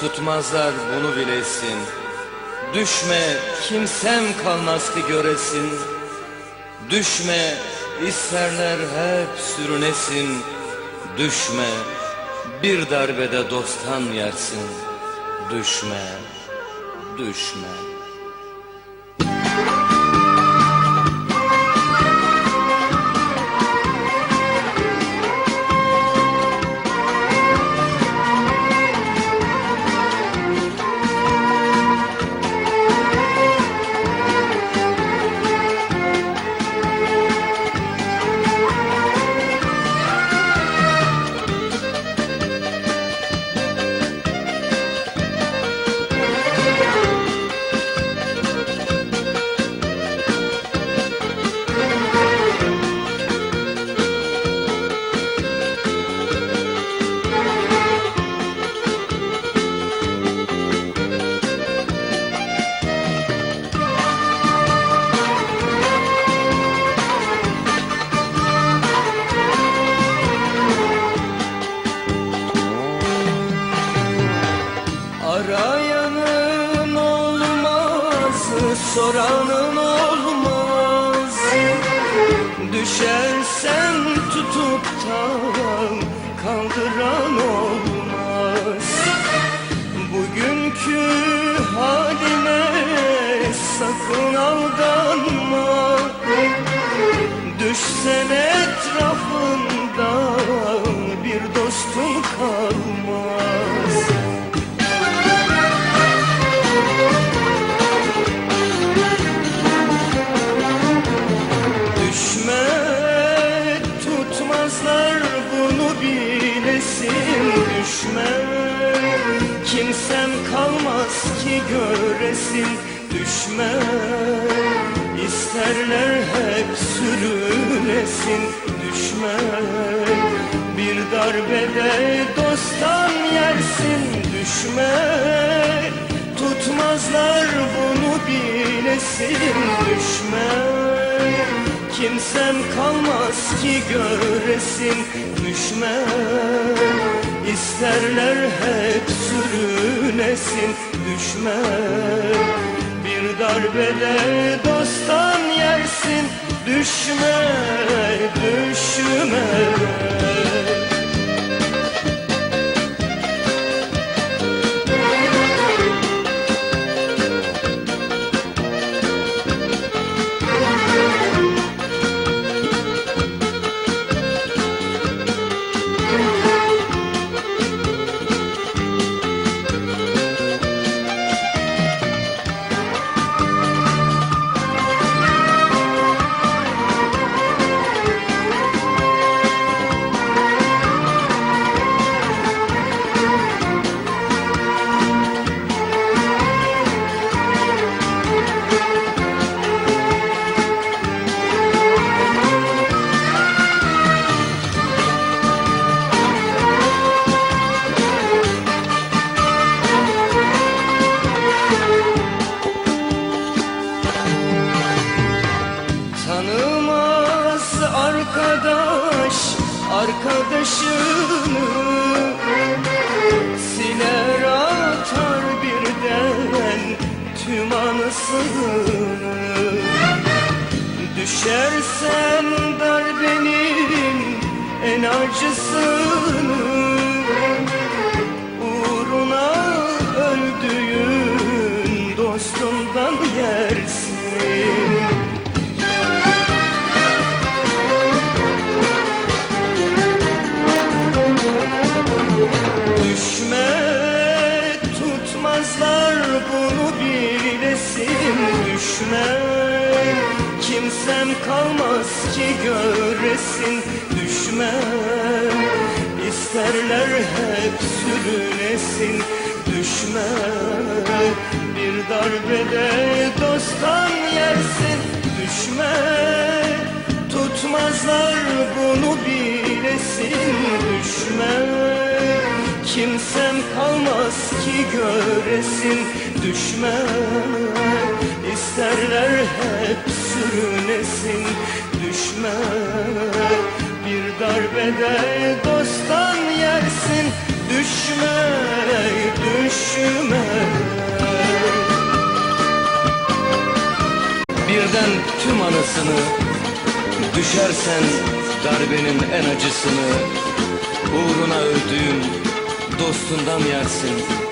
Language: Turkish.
Tutmazlar bunu bilesin. Düşme kimsem kalmaz ki göresin. Düşme isterler hep sürünesin. Düşme bir darbede dosttan yersin. Düşme, düşme soranın olmaz. Düşersen tutup da kaldıran olmaz. Bugünkü haline sakın aldanma. Düşsen etrafında bir dostun kalmaz göresin Düşme isterler hep sürünesin Düşme bir darbede dosttan yersin Düşme tutmazlar bunu bilesin Düşme Kimsem kalmaz ki göresin düşme İsterler hep sürünesin düşme Bir darbede dosttan yersin düşme düşme arkadaş arkadaşını Siler atar birden tüm anısını. Düşersen darbenin en acısını Uğruna öldüğün dostundan yersin tutmazlar bunu bilesin Düşme kimsem kalmaz ki göresin Düşme isterler hep sürünesin Düşme bir darbede dosttan yersin Düşme tutmazlar bunu bilesin Düşme Kimsem kalmaz ki göresin düşme İsterler hep sürünesin düşme Bir darbede dosttan yersin düşme düşme Birden tüm anısını Düşersen darbenin en acısını Uğruna öldüğüm dostundan yersin